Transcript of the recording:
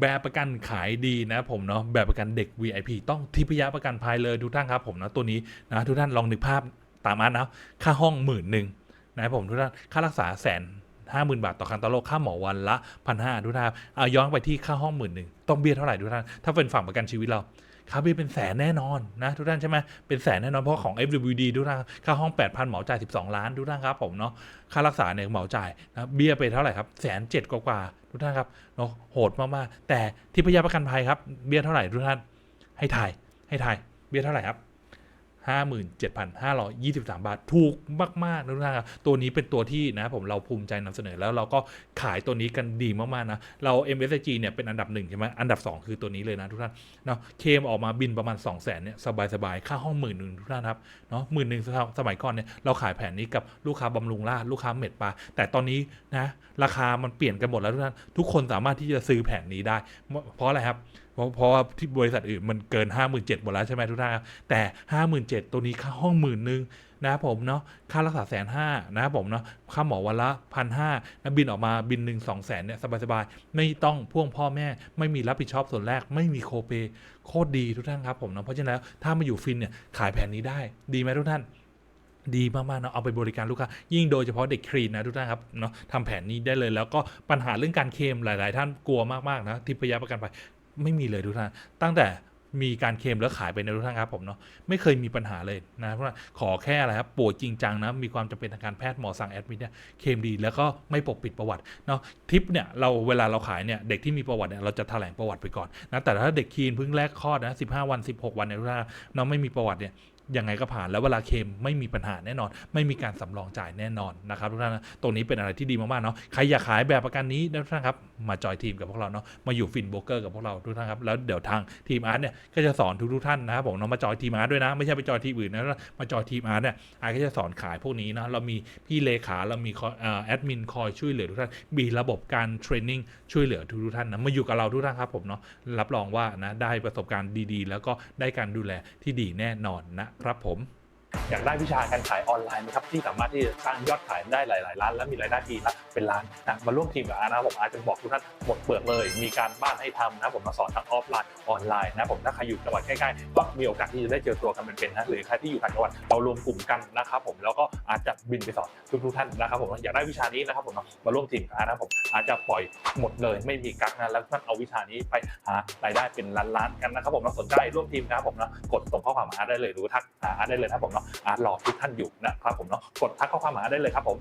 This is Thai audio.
แบบประกันขายดีนะผมเนาะแบบประกันเด็ก VIP ต้องทิพยะประกันภัยเลยทุกท่านครับผมนะตัวนี้นะทุกท่านลองนึกภาพตามอันนะค่าห้องหมื่นหนึ่งนะผมทุกท่านค่ารักษาแสนห้าหมื่นบาทต่อครั้งต่อโลกค่าหมอวันละพันห้าทุกท่านเอาย้อนไปที่ค่าห้องหมื่นหนึ่งต้องเบี้ยเท่าไหร่ทุกท่านถ้าเป็นฝั่งประกันชีวิตเรา ค่าเบี้ยเป็นแสนแน่นอนนะทุกท่านใช่ไหมเป็นแสนแน่นอนเพราะของ FWD ทุกท่านค่าห้อง 8,000 เหมาจ่าย 12 ล้านทุกท่านครับผมเนาะค่ารักษาเนี่ยเหมาจ่ายนะเบี้ยไปเท่าไหร่ครับแสนเจ็ดกว่าทุกท่านครับเนาะโหดมากๆแต่ที่พยาประกันภัยครับเบี้ยเท่าไหร่ทุกท่านให้ถ่ายให้ถ่ายเบี้ยเท่าไหร่ครับ 57,523 บาท ถูกมากๆนะทุกท่านครับตัวนี้เป็นตัวที่นะผมเราภูมิใจนำเสนอแล้วเราก็ขายตัวนี้กันดีมากๆนะเรา MSG เนี่ยเป็นอันดับหนึ่งใช่ไหมอันดับ 2 คือตัวนี้เลยนะทุกท่านเนาะเคมออกมาบินประมาณ 2 0 0 0 0นเนี่ยสบายๆ ค่าห้องหมื่นหนึ่งทุกท่านครับเนาะหมื่นหนึ่งสมัยก่อนเนี่ยเราขายแผนนี้กับลูกค้าบำรุงราลูกค้าเม็ดปลาแต่ตอนนี้นะราคามันเปลี่ยนกันหมดแล้วทุกท่านทุกคนสามารถที่จะซื้อแผนนี้ได้ เพราะอะไรครับ เพราะเพราะว่าที่บริษัทอื่นมันเกิน 5 7 0 0 0หมดแล้วใช่ไหมทุกท่านครับแต่ 57,000ตัวนี้ค่าห้องหมื่นหนึ่งนะครับผมเนาะค่ารักษาแสนห้านะครับผมเนาะค่าหมอวันละพันห้านะบินออกมาบินหนึ่งสองแสนเนี่ยสบายๆ ไม่ต้องพ่วงพ่อแม่ไม่มีรับผิดชอบส่วนแรก ไม่มีโคเปโคตรดีทุกท่านครับผมเนาะเพราะฉะนั้นแล้วถ้ามาอยู่ฟินเนี่ยขายแผนนี้ได้ดีไหมทุกท่านดีมากๆเนาะเอาไปบริการลูกค้ายิ่งโดยเฉพาะเด็กคลีนนะทุกท่านครับเนาะทำแผนนี้ได้เลย แล้วก็ปัญหาเรื่องการเคลมหลาย ๆ ท่านกลัวมาก ๆ นะทิพยประกันภัย ไม่มีเลยทุกท่านตั้งแต่มีการเคลมแล้วขายไปในทุกท่านครับผมเนาะไม่เคยมีปัญหาเลยนะเพราะว่าขอแค่อะไรครับป่วยจริงจังนะมีความจำเป็นทางการแพทย์หมอสั่งแอดมิดเนี่ยเคลมดีแล้วก็ไม่ปกปิดประวัติเนาะทิปเนี่ยเราเวลาเราขายเนี่ยเด็กที่มีประวัติเนี่ยเราจะแถลงประวัติไปก่อนนะแต่ถ้าเด็กคลีนเพิ่งแรกคลอดนะสิบห้าวันสิบหกวันเนี่ยทุกท่านเนาะไม่มีประวัติเนี่ย ยังไงก็ผ่านแล้วเวลาเคลมไม่มีปัญหาแน่นอน ไม่มีการสำรองจ่ายแน่นอนนะครับทุกท่านนะตรงนี้เป็นอะไรที่ดีมากๆเนาะใครอยากขายแบบประกันนี้นะทุกท่านครับมาจอยทีมกับพวกเราเนาะมาอยู่ฟินโบรกเกอร์กับพวกเราทุกท่านครับแล้วเดี๋ยวทางทีมอาร์ตเนี่ยก็จะสอนทุกๆท่านนะครับผมเนาะมาจอยทีมอาร์ตด้วยนะ ไม่ใช่ไปจอยทีมอื่นนะมาจอยทีมอาร์ตเนี่ยอาร์ตก็จะสอนขายพวกนี้นะเรามีพี่เลขาเรามีแอดมินคอยช่วยเหลือทุกท่านมีระบบการเทรนนิ่งช่วยเหลือทุกท่านนะมาอยู่กับเราทุกท่านครับผมเนาะรับรองว่านะได้ประสบการณ์ดีๆ แล้วก็ได้การดูแลที่ดีแน่นอนนะครับผม อยากได้วิชาการขายออนไลน์ไหมครับที่สามารถที่จะสร้างยอดขายได้หลายๆล้าน และมีรายได้ทีละเป็นล้านนะมาร่วมทีมกับอาร์นะผมอาจจะบอกทุกท่านหมดเปลือกเลย มีการบ้านให้ทำนะผมมาสอนทั้งออฟไลน์ออนไลน์นะผมถ้าใครอยู่จังหวัดใกล้ๆก็มีโอกาสที่จะได้เจอตัวกันเป็นๆนะหรือใครที่อยู่ต่างจังหวัดเรารวมกลุ่มกันนะครับผมแล้วก็อาจจะบินไปสอนทุกๆท่านนะครับผมอยากได้วิชานี้นะครับผมมาร่วมทีมกับอาร์นะผมอาจจะปล่อยหมดเลย ไม่มีกักนะแล้วท่านเอาวิชานี้ไปหารายได้เป็นล้านๆกันนะครับผมเราสนใจร่วมทีมนะผมนะกดส่งข้อความมาได้เลยหรือทักหาได้เลยนะผมเนาะอาร์ตรอทุกท่านอยู่นะครับผมเนาะกดทักข้อความมาได้เลยครับผม